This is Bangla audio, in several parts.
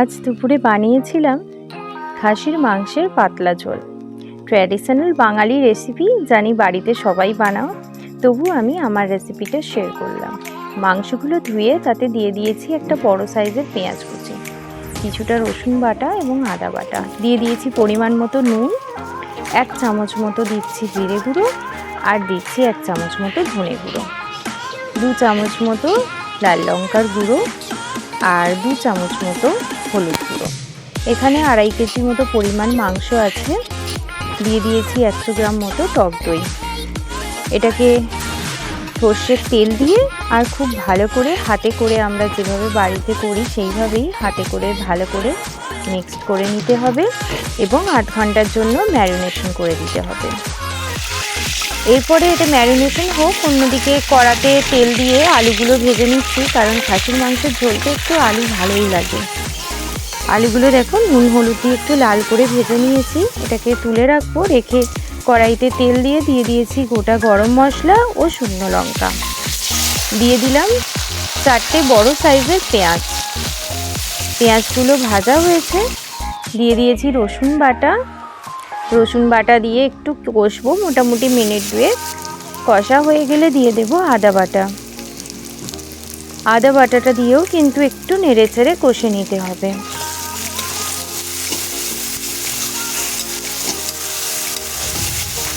আজ দুপুরে বানিয়েছিলাম খাসির মাংসের পাতলা ঝোল। ট্র্যাডিশনাল বাঙালি রেসিপি জানি বাড়িতে সবাই বানাও, তবু আমি আমার রেসিপিটা শেয়ার করলাম। মাংসগুলো ধুয়ে তাতে দিয়ে দিয়েছি একটা বড় সাইজের পেঁয়াজ কুচি, কিছুটা রসুন বাটা এবং আদা বাটা। দিয়ে দিয়েছি পরিমাণ মতো নুন, এক চামচ মতো দিচ্ছি জিরে গুঁড়ো আর দিচ্ছি এক চামচ মতো ধনে গুঁড়ো। দু চামচ মতো লাল লঙ্কার গুঁড়ো আর দু চামচ মতো হলুদ গুঁড়ো। এখানে আড়াই কেজি মতো পরিমাণ মাংস আছে। দিয়ে দিয়েছি একশো গ্রাম মতো টক দই। এটাকে সর্ষের তেল দিয়ে আর খুব ভালো করে হাতে করে আমরা যেভাবে বাড়িতে করি, সেইভাবেই হাতে করে ভালো করে মিক্সড করে নিতে হবে এবং আট ঘণ্টার জন্য ম্যারিনেশন করে দিতে হবে। এরপরে এটা ম্যারিনেশন হোক, অন্যদিকে কড়াতে তেল দিয়ে আলুগুলো ভেজে নিচ্ছি, কারণ খাসির মাংসের ঝোলতে একটু আলু ভালোই লাগে। আলুগুলো দেখো নুন, হলুদ দিয়ে একটু লাল করে ভেজে নিয়েছি। এটাকে তুলে রাখব, রেখে কড়াইতে তেল দিয়ে দিয়ে দিয়েছি গোটা গরম মশলা ও শুকনো লঙ্কা। দিয়ে দিলাম চারটে বড় সাইজের পেঁয়াজ। পেঁয়াজগুলো ভাজা হয়েছে। দিয়ে দিয়েছি রসুন বাটা। রসুন বাটা দিয়ে একটু কষবো, মোটামুটি মিনিট দুয়েক। কষা হয়ে গেলে দিয়ে দেব আদা বাটা। আদা বাটাটা দিয়েও কিন্তু একটু নেড়ে চেড়ে কষে নিতে হবে।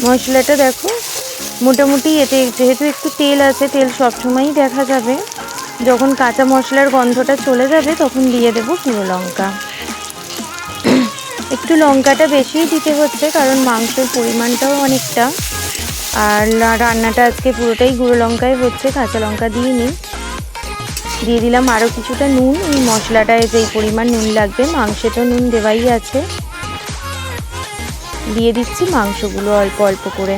মশলাটা দেখো। মোটামুটি এতে যেহেতু একটু তেল আছে, তেল সবসময়ই দেখা যাবে। যখন কাঁচা মশলার গন্ধটা চলে যাবে, তখন দিয়ে দেবো পুরো লঙ্কা। একটু লঙ্কাটা বেশিই দিতে হচ্ছে, কারণ মাংসের পরিমাণটাও অনেকটা। আর রান্নাটা আজকে পুরোটাই গুঁড়ো লঙ্কায় হচ্ছে, কাঁচা লঙ্কা দিইনি। দিয়ে দিলাম আরও কিছুটা নুন, এই মশলাটায় যেই পরিমাণ নুন লাগবে মাংসে তো নুন দেওয়াই আছে। দিয়ে দিচ্ছি মাংসগুলো অল্প অল্প করে।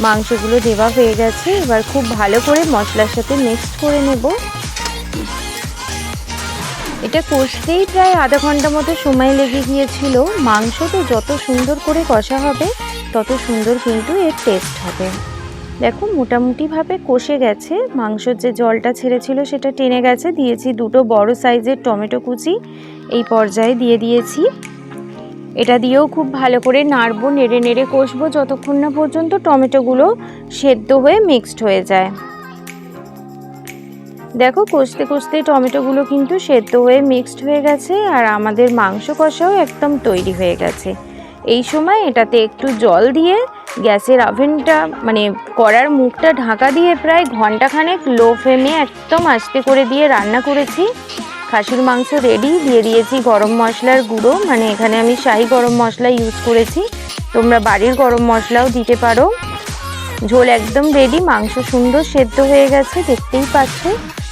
মাংসগুলো দেওয়া হয়ে গেছে, এবার খুব ভালো করে মশলার সাথে মিক্সড করে নেব। এটা কষতেই প্রায় আধা ঘণ্টা মতো সময় লেগে গিয়েছিল। মাংস তো যত সুন্দর করে কষা হবে, তত সুন্দর কিন্তু এর টেস্ট হবে। দেখো, মোটামুটিভাবে কষে গেছে। মাংসর যে জলটা ছেড়েছিল সেটা টেনে গেছে। দিয়েছি দুটো বড় সাইজের টমেটো কুচি। এই পর্যায়ে দিয়ে দিয়েছি। এটা দিয়েও খুব ভালো করে নাড়বো, নেড়ে নেড়ে কষবো, যতক্ষণ না পর্যন্ত টমেটোগুলো সেদ্ধ হয়ে মিক্সড হয়ে যায়। দেখো, কষতে কষতে টমেটোগুলো কিন্তু সেদ্ধ হয়ে মিক্সড হয়ে গেছে আর আমাদের মাংস কষাও একদম তৈরি হয়ে গেছে। এই সময় এটাতে একটু জল দিয়ে গ্যাসের ওভেনটা মানে কড়ার মুখটা ঢাকা দিয়ে প্রায় ঘন্টাখানেক লো ফ্লেমে একদম আস্তে করে দিয়ে রান্না করেছি। খাসির মাংস রেডি দিয়ে দিয়েছি গরম মশলার গুঁড়ো। মানে এখানে আমি শাহি গরম মশলা ইউজ করেছি। তোমরা বাড়ির গরম মশলাও দিতে পারো। ঝোল একদম রেডি মাংস সুন্দর সেদ্ধ হয়ে গেছে, দেখতেই পাচ্ছ।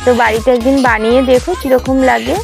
তো বাড়িতে একদিন বানিয়ে দেখো কীরকম লাগে।